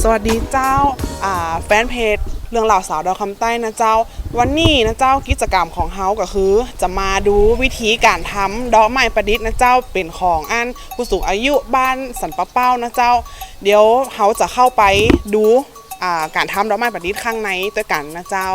สวัสดีเจ้าแฟนเพจเรื่องเหล่าสาวดาวคำใต้นะเจ้า วันนี้นะเจ้ากิจกรรมของเฮาก็คือ จะมาดูวิธีการทำดอกไม้ประดิษฐ์นะเจ้าเป็นของอันผู้สูงอายุบ้านสันปะเป้านะเจ้า เดี๋ยวเฮาจะเข้าไปดูการทำดอกไม้ประดิษฐ์ข้างในด้วยกันนะเจ้า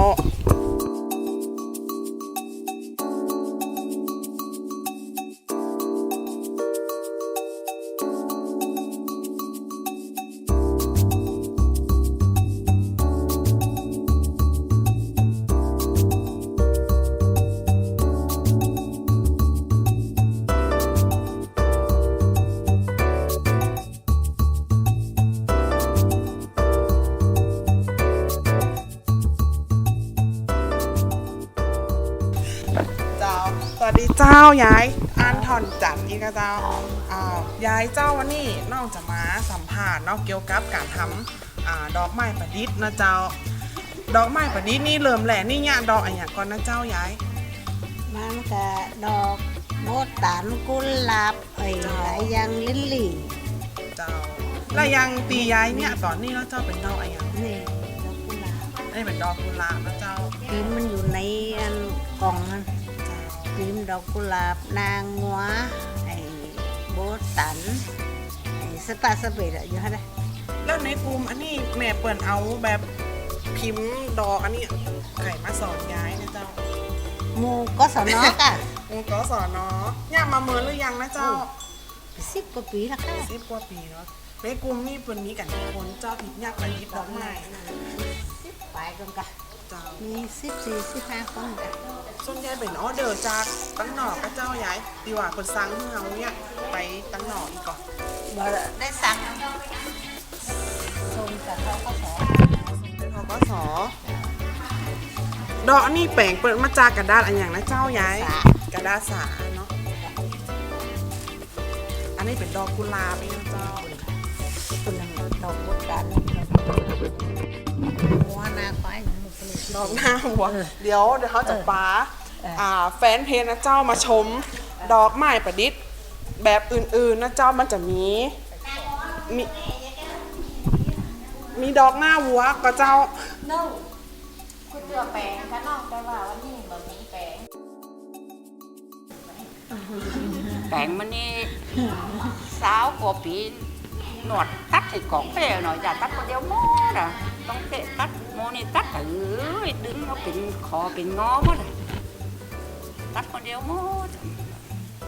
วัสดีเจ้ายายอันทอนจันทร์อีกนะเจ้าอ่ายายเจ้าวันนี้นอกจะมาสัมภาษณ์เนอกเกี่ยวกับการทำอ่าดอกไม้ประดิษฐ์นะเจ้า ดอกไม้ประดิษฐ์นี่เริ่มแหล่นี่เนี่ยดอกอะไรอย่างก่อนนะเจ้ายายมันก็ดอกโบตันกุหลาบเอ้ยหลายอย่างลิลลี่เจ้าแล้วยังตียายเนี่ยตอนนี้เนาะเจ้าเป็นดอกอะไรอย่างนี่ดอกกุหลาบนี่เป็นดอกกุหลาบนะเจ้าพิมพ์มันอยู่ในอันกล่องนั้น เจ้าพิมพ์ดอกกุหลาบนางงัวไอ้โบตันไอ้สตาร์สเปดอะอยู่ฮะได้แล้วในกลุ่มอันนี้แม่เปิดเอาแบบพิมพ์ดอกอันนี้ไข่มาสอนยายนะเจ้าหมูก็สนอกอะองค์กสอนเนาะย่ามาเมินหรือยังนะเจ้าสิบกว่าปีแล้วค่ะสิบกว่าปีเนาะในกลุ่มนี่เปิดมีกันกี่คนเจ้าผิดยากไปยิบดอกไม้สิบไปกันกะเจ้ามีสิบสี่สิบห้าคนกัน ส่วนใหญ่เป็นออเดอร์จากตั้งหนอกก็เจ้ายายดีกว่าคนสั่งเมืองเนี่ยไปตั้งหนอกอีกก่อนบ่ได้สั่งส่งจากเขาก็สอนเป็นทกสดอกอันนี้แปลงเปิดมาจากกระดาษอันอย่างนะเจ้ายายสากระดาษสาเนาะอันนี้เป็นดอกกุหลาบเองนะเจ้าคนหนึ่งดอกโบตันหัวหน้าค ดอกหน้าหัว เดี๋ยวเดี๋ยวเขาจะป้าเอออ่อ่าแฟนเพจนะเจ้ามาชม ดอกไม้ประดิษฐ์แบบอื่นๆนะเจ้ามันจะมีมี มีดอกหน้าวัวก็เจ้านู่คุณเจือแปลงข้างนอกแต่ว่าวันนี้แบบมีแปลงแปลงมันนี่สาวกว่าปีหนวดตัดใส่กล่องไปแล้วหน่อยอย่าตัดคนเดียวหมดอะ ต้องเตะตัดโมนี่ตัดก็เอ้ยดึงเอาเป็นคอเป็นงอหมดอะตัดคนเดียวหมด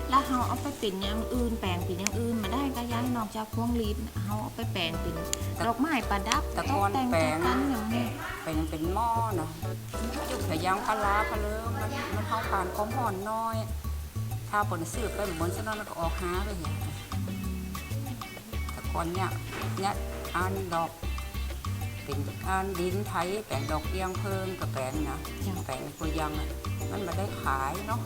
แล้วเราเอาไปเป็นอย่างอื่นแปลงเป็นอย่างอื่นมาได้ก็ย้ายนอกจากพวงลีดเราเอาไปแปลงเป็นดอกไม้ประดับตะตกกอนแต่งแปลตงกแต่งอย่างนี้เป็นเป็นหม้อเนาะยุบแต่ยางพาราพะเลิมมันมันเข้าผ่านความห่อนน้อย ถ้าผลซื้อไปเหมือนฉะนั้นแล้วก็ออกหาไปอย่างตะกอนเนี่ยเนี่ยอันดอก เป็นอันดินไทยแปลงดอกเอียงเพิ่มกับแปลงนะแปลงกุยยังอะมันมาได้ขายเนาะ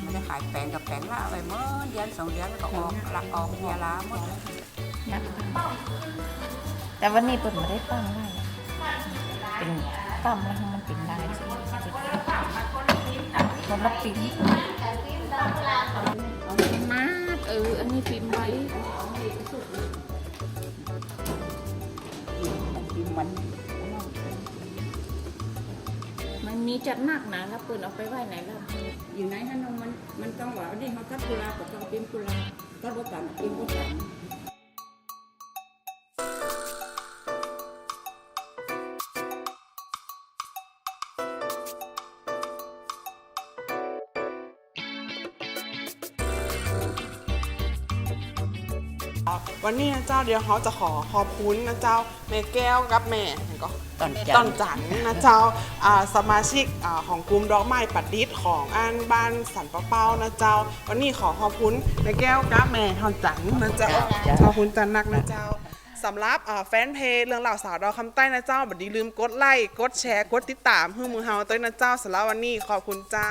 ไม่ได้ขายแปลงกับแปลงละไปเมื่อเดือนสองเดือนแล้วก็ออกละออกเมียล้าหมดเลยแต่วันนี้เปิดมาได้ปั้งได้เป็นปั้มแล้วมันเป็นได้ใช่ไหมคนละปิ้นเอาเป็นมาดเอออันนี้ปิ้นไว้ มันมันมีจัดหนักนะแล้วปืนเอาไปไว้ไหนแล้วอยู่ไหนฮะน้องมันมันต้องว่าอันนี้เขาตัดกุลาบกับต้องเป็นกุลาบตัดบตันเป็นบตัน วันนี้นะเจ้าเดี๋ยวเขาจะขอขอบคุณนะเจ้าแม่แก้วกับแม่เห็นก็ตอนจัต้นจันทร์นะเจ้าอ่าสมาชิกอ่าของกลุ่มดอกไม้ประดิษฐ์ของอันบ้านสันปะเป้านะเจ้า วันนี้ขอขอบคุณแม่แก้วกับแม่ทอนจันทร์นะเจ้าขอบคุณจันนักนะเจ้าสำหรับอ่าแฟนเพจเรื่องเหล่าวสาวดาวคำใต้นะเจ้าบัดนี้ลืมกดไลค์กดแชร์กดติดตามเพื่อมือเฮาต้วยนะเจ้าสำหรับวันนี้ขอบคุณเจ้า